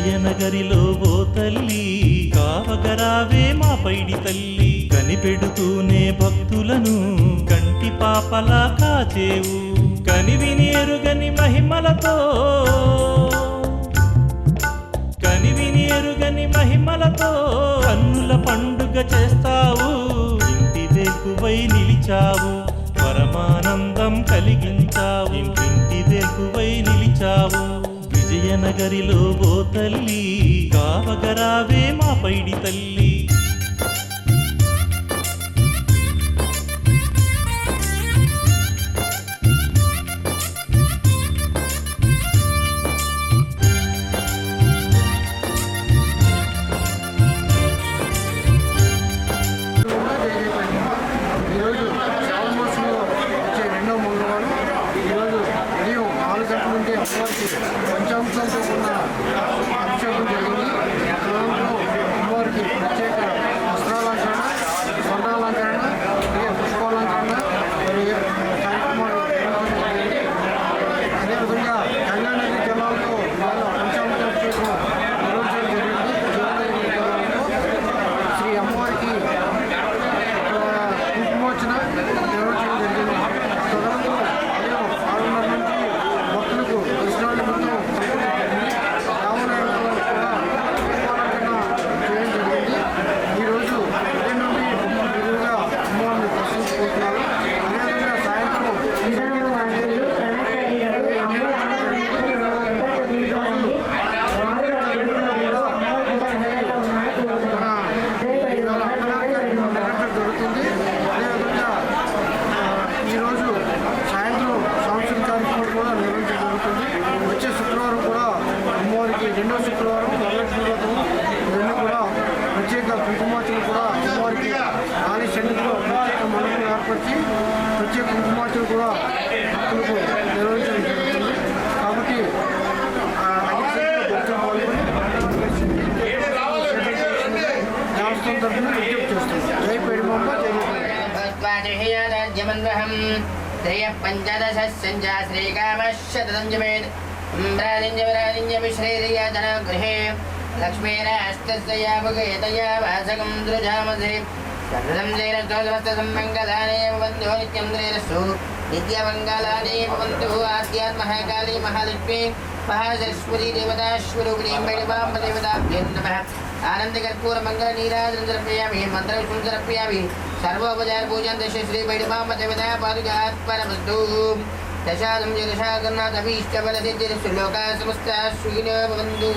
విజయనగరిలో ఓ తల్లి కావగరావే మా పైడి తల్లి కనిపెడుతూనే భక్తులను కంటి పాపలా కాచేవు. కనివినేరుగని మహిమలతో కనివినేరుగని మహిమలతో కన్నుల పండుగ చేస్తావు. ఇంటి వేకువై నిలిచావు. పరమానందం కలిగింది విజయనగరిలో ఓ తల్లి కావగరావే మా పైడి తల్లి. ఈరోజు శ్రావణ Thank you. మండపం ఏర్పరిచి ప్రత్యేక కుంకుమార్చన కూడా భక్తులకు నిర్వహించడం జరుగుతుంది కాబట్టి ఆ, అధిక సంఖ్యలో భక్తులు పాల్గొని దేవస్థానం తరఫున విజ్ఞప్తి చేస్తుంది జై పేడిమాంబ జై పేడిమాంబ. భగవద్వాదిహ్యాదాజ్యమన్వహం త్రయ పంచదశ సంజా శ్రీకామశతదంజమేద్ వ్రాలింజవరాలింజమిశ్రేర్యాదన గృహే లక్ష్మీరాష్టస్యాముఖేతయా వాసకం దృజామసే సర్వం శ్రీరస్తోమస్తసంమంగళానేవ వందో నిత్యం శ్రీరస్సు నిత్యమంగళానేవ వంతు ఆద్యాత్మః కాళీ మహాలక్ష్మీ. మహాసరస్వతి దేవతాశ్వరూపిణీం వైణవాంబ దేవతాభ్యం నమః. ఆనందకర్పూర మంగళ నీరాజనం సమర్పయామి మంత్రవిష్ణుం సమర్పయామి సర్వోపచార పూజం దశ శ్రీ వైణవాంబ దేవతా పాదుకాత్పరమస్తు దశాదం జగశాగర్నాథ అభీష్టబల సిద్ధిరస్సు లోకా సుఖినో భవంతు.